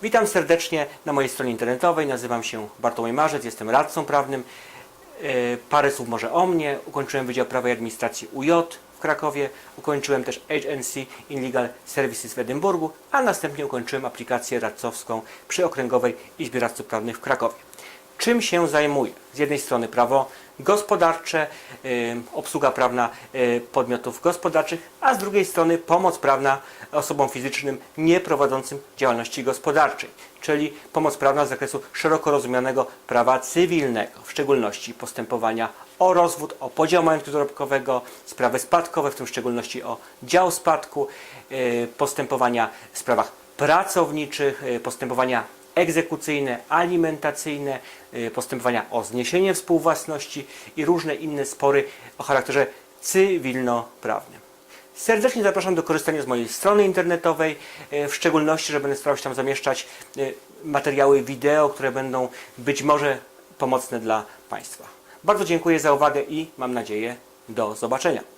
Witam serdecznie na mojej stronie internetowej. Nazywam się Bartłomiej Marzec, jestem radcą prawnym. E, Parę słów może o mnie. Ukończyłem Wydział Prawa i Administracji UJ w Krakowie. Ukończyłem też HNC in Legal Services w Edynburgu, a następnie ukończyłem aplikację radcowską przy Okręgowej Izbie Radców Prawnych w Krakowie. Czym się zajmuję? Z jednej strony prawo gospodarcze, y, obsługa prawna y, podmiotów gospodarczych, a z drugiej strony pomoc prawna osobom fizycznym nieprowadzącym działalności gospodarczej, czyli pomoc prawna z zakresu szeroko rozumianego prawa cywilnego, w szczególności postępowania o rozwód, o podział majątku dorobkowego, sprawy spadkowe, w tym w szczególności o dział spadku, y, postępowania w sprawach pracowniczych, postępowania egzekucyjne, alimentacyjne, y, postępowania o zniesienie współwłasności i różne inne spory o charakterze cywilnoprawnym. Serdecznie zapraszam do korzystania z mojej strony internetowej, y, w szczególności, że będę starał się tam zamieszczać y, materiały wideo, które będą być może pomocne dla Państwa. Bardzo dziękuję za uwagę i mam nadzieję do zobaczenia.